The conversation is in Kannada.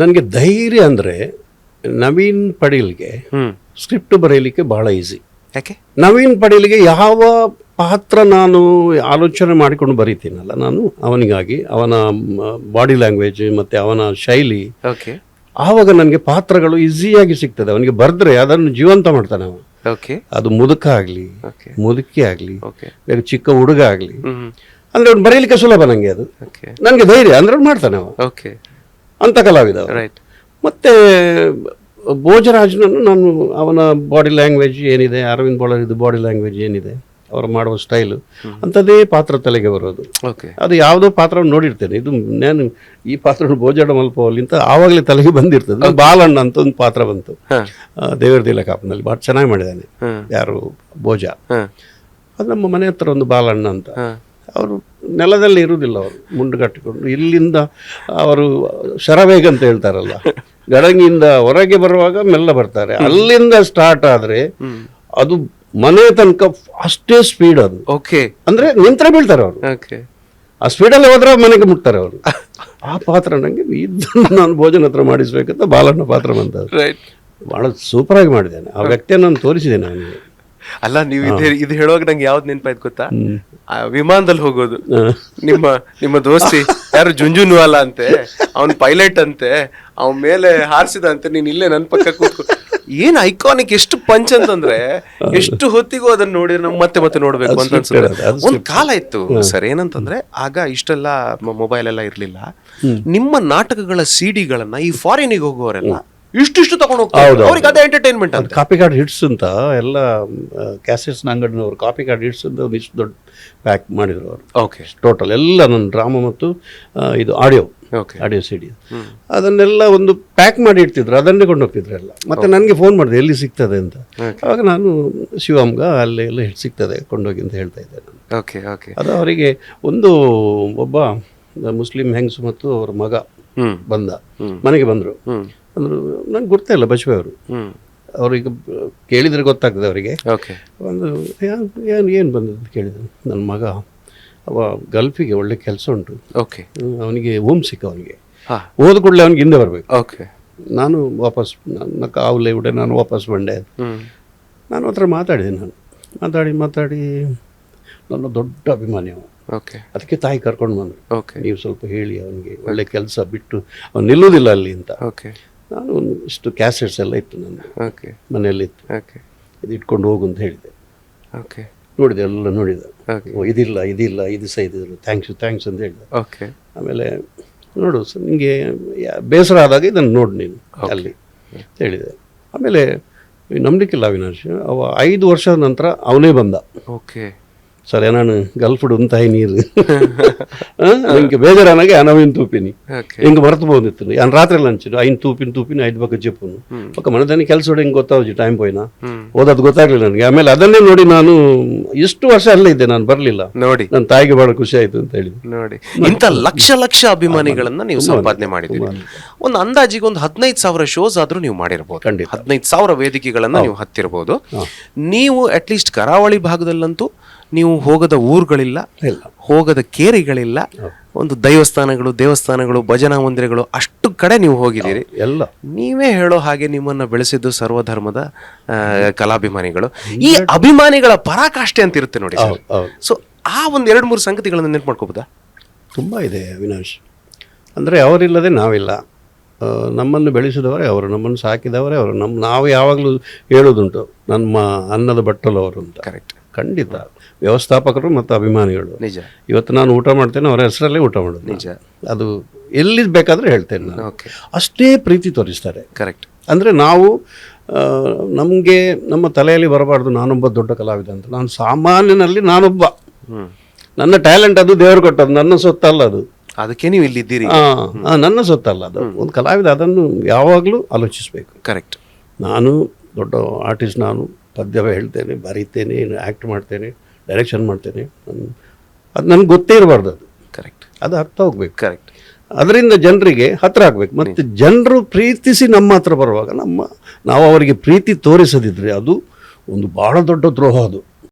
ನನಗೆ ಧೈರ್ಯ ಅಂದರೆ ನವೀನ್ ಪಡೀಲ್ಗೆ ಸ್ಕ್ರಿಪ್ಟ್ ಬರೆಯಲಿಕ್ಕೆ ಬಹಳ ಈಸಿ ಯಾಕೆ? ನವೀನ್ ಪಡೀಲ್ಗೆ ಯಾವ ಪಾತ್ರ ನಾನು ಆಲೋಚನೆ ಮಾಡಿಕೊಂಡು ಬರೀತೀನಲ್ಲ ನಾನು ಅವನಿಗಾಗಿ ಅವನ ಬಾಡಿ ಲ್ಯಾಂಗ್ವೇಜ್ ಮತ್ತು ಅವನ ಶೈಲಿ. ಓಕೆ ಆವಾಗ ನನಗೆ ಪಾತ್ರಗಳು ಈಸಿಯಾಗಿ ಸಿಗ್ತದೆ. ಅವನಿಗೆ ಬರೆದ್ರೆ ಅದನ್ನು ಜೀವಂತ ಮಾಡ್ತಾನೆ ಅವನು. ಓಕೆ ಅದು ಮುದುಕ ಆಗಲಿ ಓಕೆ ಮುದುಕಿ ಆಗಲಿ ಚಿಕ್ಕ ಹುಡುಗ ಆಗಲಿ. ಅಂದ್ರೆ ಅವ್ನು ಬರೀಲಿಕ್ಕೆ ಸುಲಭ ನನಗೆ ಅದು. ಓಕೆ ನನಗೆ ಧೈರ್ಯ ಅಂದ್ರೆ ಅವ್ನು ಮಾಡ್ತಾನೆ ಅವ ಅಂತ ಕಲಾವಿದ ರೈಟ್ ಮತ್ತೆ ಭೋಜರಾಜ್ನನ್ನು ನಾನು ಅವನ ಬಾಡಿ ಲ್ಯಾಂಗ್ವೇಜ್ ಏನಿದೆ ಅರವಿಂದ್ ಬೋಳರಿದ್ದು ಬಾಡಿ ಲ್ಯಾಂಗ್ವೇಜ್ ಏನಿದೆ ಅವರು ಮಾಡುವ ಸ್ಟೈಲು ಅಂಥದ್ದೇ ಪಾತ್ರ ತಲೆಗೆ ಬರೋದು. ಓಕೆ ಅದು ಯಾವುದೋ ಪಾತ್ರವನ್ನು ನೋಡಿರ್ತೇನೆ. ಇದು ನಾನು ಈ ಪಾತ್ರ ಭೋಜನ ಮಲ್ಪವಲ್ಲಿ ಅಂತ ಆವಾಗಲೇ ತಲೆಗೆ ಬಂದಿರ್ತದೆ. ಬಾಲಣ್ಣ ಅಂತ ಒಂದು ಪಾತ್ರ ಬಂತು. ದೇವರ ದಿಲಕಾಪ್ನಲ್ಲಿ ಭಾಳ ಚೆನ್ನಾಗಿ ಮಾಡಿದ್ದಾನೆ. ಯಾರು ಭೋಜ. ಅದು ನಮ್ಮ ಮನೆ ಹತ್ರ ಒಂದು ಬಾಲಣ್ಣ ಅಂತ. ಅವರು ನೆಲದಲ್ಲಿ ಇರುವುದಿಲ್ಲ ಅವರು ಮುಂಡು ಕಟ್ಟಿಕೊಂಡು ಇಲ್ಲಿಂದ ಅವರು ಶರವೇಗ ಅಂತ ಹೇಳ್ತಾರಲ್ಲ ಗಡಂಗಿಯಿಂದ ಹೊರಗೆ ಬರುವಾಗ ಮೆಲ್ಲ ಬರ್ತಾರೆ. ಅಲ್ಲಿಂದ ಸ್ಟಾರ್ಟ್ ಆದರೆ ಅದು ಮನೆ ತನಕ ಅಷ್ಟೇ ಸ್ಪೀಡ್ ಅದು. ಓಕೆ ಅಂದ್ರೆ ನಿಂತರೆ ಬೀಳ್ತಾರೆ ಅವರು. ಓಕೆ ಆ ಸ್ಪೀಡಲ್ಲಿ ಹೋದ್ರೆ ಮನೆಗೆ ಮುಟ್ತಾರೆ ಅವರು. ಆ ಪಾತ್ರ ನನಗೆ ಇದನ್ನು ನಾನು ಭೋಜನ ಹತ್ರ ಮಾಡಿಸ್ಬೇಕಂತ ಬಾಲಣ್ಣ ಪಾತ್ರ ಬಂತ ರೈಟ್ ಬಹಳ ಸೂಪರ್ ಆಗಿ ಮಾಡಿದ್ದೇನೆ. ಆ ವ್ಯಕ್ತಿಯನ್ನು ನಾನು ತೋರಿಸಿದ್ದೇನೆ ನಾನು ಅಲ್ಲ ನೀವು ಇದು ಇದು ಹೇಳುವಾಗ ನಂಗೆ ಯಾವ್ದು ನೆನಪಾಯ್ತು ಗೊತ್ತಾ? ಆ ವಿಮಾನದಲ್ಲಿ ಹೋಗೋದು. ನಿಮ್ಮ ನಿಮ್ಮ ದೋಸ್ತಿ ಯಾರು ಜುಂಜುನ್ವಾಲ ಅಂತೆ ಅವನ್ ಪೈಲಟ್ ಅಂತೆ ಅವನ್ ಮೇಲೆ ಹಾರಿಸಿದಂತೆ ನೀನ್ ಇಲ್ಲೇ ನನ್ ಪಕ್ಕ ಕೂತ್ಕೊ. ಏನ್ ಐಕಾನಿಕ್ ಎಷ್ಟು ಪಂಚ್ ಅಂತಂದ್ರೆ ಎಷ್ಟು ಹೊತ್ತಿಗೂ ಅದನ್ನ ನೋಡಿದ್ರೆ ನಮ್ ಮತ್ತೆ ಮತ್ತೆ ನೋಡ್ಬೇಕು ಅಂತ ಅನ್ಸುತ್ತೆ. ಒಂದ್ ಕಾಲ ಇತ್ತು. ಸರ್ ಏನಂತಂದ್ರೆ ಆಗ ಇಷ್ಟೆಲ್ಲ ಮೊಬೈಲ್ ಎಲ್ಲ ಇರ್ಲಿಲ್ಲ. ನಿಮ್ಮ ನಾಟಕಗಳ ಸಿಡಿಗಳನ್ನ ಈ ಫಾರಿನಿಗೆ ಹೋಗುವವರೆಲ್ಲ ಇಷ್ಟಿಷ್ಟು ತಗೊಂಡು ಹೋಗ್ತಾರೆ ಅವ್ರಿಗೆ ಅದೇ ಎಂಟರ್ಟೈನ್ಮೆಂಟ್ ಅಂತ. ಕಾಪಿ ಕಾರ್ಡ್ ಹಿಟ್ಸ್ ಅಂತ ಎಲ್ಲ ಕ್ಯಾಸೆಟ್ಸ್ನ ಅಂಗಡಿನವರು ಕಾಪಿ ಕಾರ್ಡ್ ಹಿಟ್ಸ್ ಅಂತ ಒಂದು ಇಷ್ಟು ದೊಡ್ಡ ಪ್ಯಾಕ್ ಮಾಡಿದ್ರು ಅವರು. ಓಕೆ ಟೋಟಲ್ ಎಲ್ಲ ನನ್ನ ಡ್ರಾಮಾ ಮತ್ತು ಇದು audio okay audio C D ಅದನ್ನೆಲ್ಲ ಒಂದು ಪ್ಯಾಕ್ ಮಾಡಿ ಇಡ್ತಿದ್ರು ಅದನ್ನೇ ಕೊಂಡೋಗ್ತಿದ್ರು ಎಲ್ಲ. ಮತ್ತೆ ನನಗೆ ಫೋನ್ ಮಾಡಿದೆ ಎಲ್ಲಿ ಸಿಗ್ತದೆ ಅಂತ. ಅವಾಗ ನಾನು ಶಿವಮ್ಗ ಅಲ್ಲೇ ಎಲ್ಲ ಸಿಗ್ತದೆ ಕೊಂಡೋಗಿ ಅಂತ ಹೇಳ್ತಾ ಇದ್ದೆ ನಾನು. ಓಕೆ ಓಕೆ ಅದು ಅವರಿಗೆ ಒಂದು ಒಬ್ಬ ಮುಸ್ಲಿಂ ಹೆಂಗಸು ಮತ್ತು ಅವರ ಮಗ ಬಂದ. ಮನೆಗೆ ಬಂದರು. ಅಂದರು ನಂಗೆ ಗೊತ್ತೇ ಇಲ್ಲ ಬಸವೆ ಅವರು. ಅವ್ರಿಗೆ ಕೇಳಿದರೆ ಗೊತ್ತಾಗ್ತದೆ ಅವರಿಗೆ. ಓಕೆ. ಒಂದು ಏನು ಏನು ಬಂದದ್ದು ಅಂತ ಕೇಳಿದ್ರು ನನ್ನ ಮಗ. ಅವ ಗಲ್ಫಿಗೆ ಒಳ್ಳೆ ಕೆಲಸ ಉಂಟು. ಓಕೆ. ಅವನಿಗೆ ಓಮ್ ಸಿಕ್ಕ ಅವನಿಗೆ ಹೋದ ಕೂಡಲೇ ಅವನಿಗೆ ಹಿಂದೆ ಬರಬೇಕು. ಓಕೆ. ನಾನು ವಾಪಸ್ ನನ್ನ ಕಾವಲೆ ಉಡೆ ನಾನು ವಾಪಸ್ ಬಂಡೆ ನಾನು ಹತ್ರ ಮಾತಾಡಿದೆ ನಾನು. ಮಾತಾಡಿ ಮಾತಾಡಿ. ನನ್ನ ದೊಡ್ಡ ಅಭಿಮಾನಿ ಅವನು ಓಕೆ. ಅದಕ್ಕೆ ತಾಯಿ ಕರ್ಕೊಂಡು ಬಂದರು. ಓಕೆ. ನೀವು ಸ್ವಲ್ಪ ಹೇಳಿ ಅವನಿಗೆ ಒಳ್ಳೆ ಕೆಲಸ ಬಿಟ್ಟು ಅವನು ನಿಲ್ಲುವುದಿಲ್ಲ ಅಲ್ಲಿ ಅಂತ. ಓಕೆ. ನಾನು ಒಂದು ಇಷ್ಟು ಕ್ಯಾಸೆಟ್ಸ್ ಎಲ್ಲ ಇತ್ತು ನನ್ನ ಓಕೆ ಮನೆಯಲ್ಲಿತ್ತು ಓಕೆ ಇದು ಇಟ್ಕೊಂಡು ಹೋಗು ಅಂತ ಹೇಳಿದೆ. ಓಕೆ ನೋಡಿದೆ ಎಲ್ಲ ನೋಡಿದೆ. ಓಕೆ ಓ ಇದಿಲ್ಲ ಇದಿಲ್ಲ ಇದು ಸಹ ಇದಿಲ್ಲ. ಥ್ಯಾಂಕ್ಸ್ ಥ್ಯಾಂಕ್ಸ್ ಅಂತ ಹೇಳಿದೆ. ಓಕೆ ಆಮೇಲೆ ನೋಡು ಸರ್ ನಿಮಗೆ ಬೇಸರ ಆದಾಗ ಇದನ್ನು ನೋಡು ನೀನು ಅಲ್ಲಿ ಅಂತ ಹೇಳಿದೆ. ಆಮೇಲೆ ನಂಬಲಿಕ್ಕಿಲ್ಲ ಅವಿನಾಶ್ ಅವ ಐದು ವರ್ಷದ ನಂತರ ಅವನೇ ಬಂದ. ಓಕೆ ಸರ್ ನಾನು ಗಲ್ಫುಡು ಉಂತಾಯಿ ನೀರು. ನಿಂಗೆ ಬೇಜಾರನಾಗೆ ಅನವಿನ ತೂಪಿನಿ. ಹಿಂಗೆ ಮರೆತು ಬಂದಿತ್ತು ನಾನು ರಾತ್ರಿ ಲಂಚ್ ಐನ್ ತೂಪಿನ ತೂಪಿನ ಐದು ಬಗ್ಗೆ ಜಪ್ಪನು ಪಕ್ಕ ಮನದಾನಿ ಕೆಲಸ ಹಿಂಗೆ ಗೊತ್ತಾವ್ಜಿ ಟೈಮ್ ಪೋಯ್ನ ಓದೋದು ಗೊತ್ತಾಗ್ಲಿಲ್ಲ ನನಗೆ. ಆಮೇಲೆ ಅದನ್ನೇ ನೋಡಿ ನಾನು ಇಷ್ಟು ವರ್ಷ ಅಲ್ಲೇ ಇದ್ದೆ ನಾನು ಬರಲಿಲ್ಲ. ನೋಡಿ. ನನ್ನ ತಾಯಿಗೆ ಬಹಳ ಖುಷಿ ಆಯ್ತು ಅಂತ ಹೇಳಿ ನೋಡಿ. ಇಂಥ ಲಕ್ಷ ಲಕ್ಷ ಅಭಿಮಾನಿಗಳನ್ನ ನೀವು ಸಂಪಾದನೆ ಮಾಡಿದ್ದೀರಿ. ಒಂದು ಅಂದಾಜಿಗೆ ಒಂದು ಹದಿನೈದು ಸಾವಿರ ಶೋಸ್ ಆದ್ರೂ ನೀವು ಮಾಡಿರ್ಬೋದು. ಖಂಡಿತ. ಹದಿನೈದು ಸಾವಿರ ವೇದಿಕೆಗಳನ್ನ ನೀವು ಹತ್ತಿರಬಹುದು ನೀವು ಅಟ್ಲೀಸ್ಟ್ ಕರಾವಳಿ ಭಾಗದಲ್ಲಂತೂ ನೀವು ಹೋಗದ ಊರುಗಳಿಲ್ಲ ಹೋಗದ ಕೇರಿಗಳಿಲ್ಲ ಒಂದು ದೈವಸ್ಥಾನಗಳು ದೇವಸ್ಥಾನಗಳು ಭಜನಾ ಮಂದಿರಗಳು ಅಷ್ಟು ಕಡೆ ನೀವು ಹೋಗಿದ್ದೀರಿ. ಎಲ್ಲ. ನೀವೇ ಹೇಳೋ ಹಾಗೆ ನಿಮ್ಮನ್ನು ಬೆಳೆಸಿದ್ದು ಸರ್ವಧರ್ಮದ ಕಲಾಭಿಮಾನಿಗಳು. ಈ ಅಭಿಮಾನಿಗಳ ಪರಾಕಾಷ್ಠೆ ಅಂತ ಇರುತ್ತೆ ನೋಡಿ ಸೊ ಆ ಒಂದು ಎರಡು ಮೂರು ಸಂಗತಿಗಳನ್ನು ನೆನಪು ಮಾಡ್ಕೋಬೋದಾ? ತುಂಬ ಇದೆ ಅವಿನಾಶ್. ಅಂದರೆ ಅವರಿಲ್ಲದೆ ನಾವಿಲ್ಲ. ನಮ್ಮನ್ನು ಬೆಳೆಸಿದವರೇ ಅವರು ನಮ್ಮನ್ನು ಸಾಕಿದವರೇ ಅವರು. ನಮ್ಮ ನಾವು ಯಾವಾಗಲೂ ಹೇಳೋದುಂಟು ನಮ್ಮ ಅನ್ನದ ಬಟ್ಟಲು ಅವರು ಅಂತ. ಕರೆಕ್ಟ್ ಖಂಡಿತ. ವ್ಯವಸ್ಥಾಪಕರು ಮತ್ತು ಅಭಿಮಾನಿಗಳು. ನಿಜ. ಇವತ್ತು ನಾನು ಊಟ ಮಾಡ್ತೇನೆ ಅವರ ಹೆಸರಲ್ಲೇ ಊಟ ಮಾಡೋದು ನಿಜ. ಅದು ಎಲ್ಲಿ ಬೇಕಾದರೂ ಹೇಳ್ತೇನೆ ನಾನು. ಅಷ್ಟೇ ಪ್ರೀತಿ ತೋರಿಸ್ತಾರೆ. ಕರೆಕ್ಟ್. ಅಂದರೆ ನಾವು ನಮಗೆ ನಮ್ಮ ತಲೆಯಲ್ಲಿ ಬರಬಾರ್ದು ನಾನೊಬ್ಬ ದೊಡ್ಡ ಕಲಾವಿದ ಅಂತ. ನಾನು ಸಾಮಾನ್ಯನಲ್ಲಿ ನಾನೊಬ್ಬ. ನನ್ನ ಟ್ಯಾಲೆಂಟ್ ಅದು ದೇವರು ಕೊಟ್ಟದ್ದು ನನ್ನ ಸೊತ್ತಲ್ಲ ಅದು. ಅದಕ್ಕೆ ನೀವು ಇಲ್ಲಿದ್ದೀರಿ. ಹಾಂ ನನ್ನ ಸೊತ್ತಲ್ಲ ಅದು. ಒಂದು ಕಲಾವಿದ ಅದನ್ನು ಯಾವಾಗಲೂ ಆಲೋಚಿಸಬೇಕು. ಕರೆಕ್ಟ್. ನಾನು ದೊಡ್ಡ ಆರ್ಟಿಸ್ಟ್ ನಾನು. ಪದ್ಯ ಹೇಳ್ತೇನೆ ಬರೀತೇನೆ ಆ್ಯಕ್ಟ್ ಮಾಡ್ತೇನೆ ಡೈರೆಕ್ಷನ್ ಮಾಡ್ತೇನೆ. ಅದು ನನಗೆ ಗೊತ್ತೇ ಇರಬಾರ್ದು ಅದು. ಕರೆಕ್ಟ್ ಅದು ಅರ್ಥ ಹೋಗ್ಬೇಕು. ಕರೆಕ್ಟ್ ಅದರಿಂದ ಜನರಿಗೆ ಹತ್ರ ಆಗಬೇಕು. ಮತ್ತು ಜನರು ಪ್ರೀತಿಸಿ ನಮ್ಮ ಹತ್ರ ಬರುವಾಗ ನಮ್ಮ ನಾವು ಅವರಿಗೆ ಪ್ರೀತಿ ತೋರಿಸದಿದ್ದರೆ ಅದು ಒಂದು ಭಾಳ ದೊಡ್ಡ ದ್ರೋಹ ಅದು.